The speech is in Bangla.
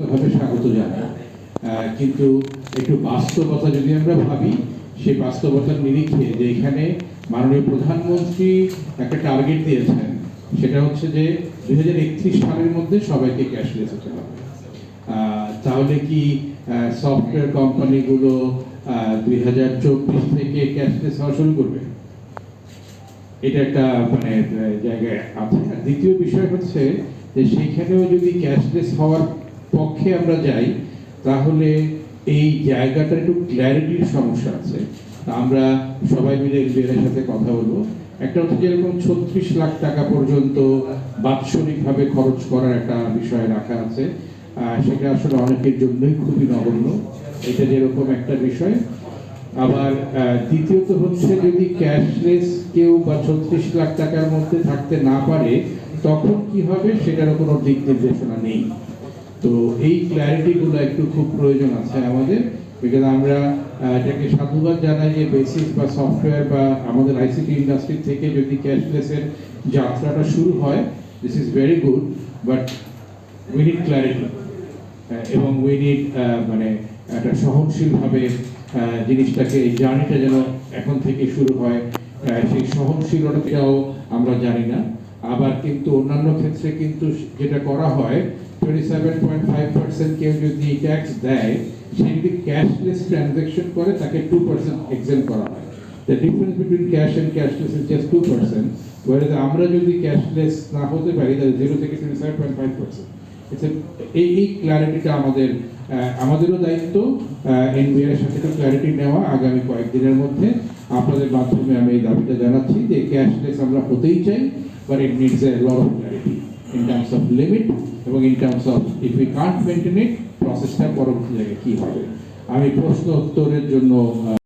ভাবে স্বাগত জানাই। কিন্তু একটু বাস্তবতা যদি আমরা ভাবি, সেই বাস্তবতার নিরিখে যে এখানে মাননীয় প্রধানমন্ত্রী একটা টার্গেট দিয়েছেন, সেটা হচ্ছে যে দুই সালের মধ্যে সবাইকে ক্যাশলেস হতে হবে। তাহলে কি সফটওয়্যার কোম্পানিগুলো দুই হাজার চব্বিশ থেকে ক্যাশলেস হওয়া শুরু করবে? এটা একটা মানে জায়গায় আছে। দ্বিতীয় বিষয় হচ্ছে যে সেইখানেও যদি ক্যাশলেস হওয়ার পক্ষে আমরা যাই, তাহলে এই জায়গাটা একটু ক্ল্যারিটির সমস্যা আছে। আমরা সবাই মিলে এর সাথে কথা বলব। একটা হচ্ছে যেরকম ছত্রিশ লাখ টাকা পর্যন্ত বাৎসরিকভাবে খরচ করার একটা বিষয় রাখা আছে। সেটা আসলে অনেকের জন্যই খুবই নগণ্য। এটা যেরকম একটা বিষয়। আবার দ্বিতীয়ত হচ্ছে যদি ক্যাশলেস কেউ বা ছত্রিশ লাখ টাকার মধ্যে থাকতে না পারে, তখন কি হবে? সেটারও কোনো দিক নির্দেশনা নেই। তো এই ক্ল্যারিটিগুলো একটু খুব প্রয়োজন আছে আমাদের বিকজ আমরা এটাকে সাধুবাদ জানাই যে বেসিস বা সফটওয়্যার বা আমাদের আইসিটি ইন্ডাস্ট্রি থেকে যদি ক্যাশলেসের যাত্রাটা শুরু হয় this is very good but we need clarity এবং উই নিড মানে একটা সহনশীলভাবে জিনিসটাকে এই জার্নিটা যেন এখন থেকে শুরু হয় সেই সহনশীলতাটাও আমরা জানি না। আবার কিন্তু অন্যান্য ক্ষেত্রে কিন্তু যেটা করা হয় twenty seven point five percent কেউ যদি ট্যাক্স দেয়, সে যদি ক্যাশলেস ট্রানজ্যাকশন করে, তাকে টু পার্সেন্ট এক্সেম করা হয়। The difference between cash and cashless is just two percent ওয়ারেজ আমরা যদি ক্যাশলেস না হতে পারি, তাহলে জিরো থেকে twenty seven point five percent এই এই ক্ল্যারিটিটা আমাদের আমাদেরও দায়িত্ব। এনবিআর এর সাথে ক্ল্যারিটি নেওয়া আগামী কয়েকদিনের মধ্যে। আপনাদের মাধ্যমে আমি এই দাবিটা জানাচ্ছি যে ক্যাশলেস আমরা হতেই চাই but it needs a lot of clarity in terms of limit এবং in terms of if we can't maintain it প্রসেসটা পরবর্তী জায়গায় কী হবে আমি প্রশ্ন উত্তরের জন্য আহ,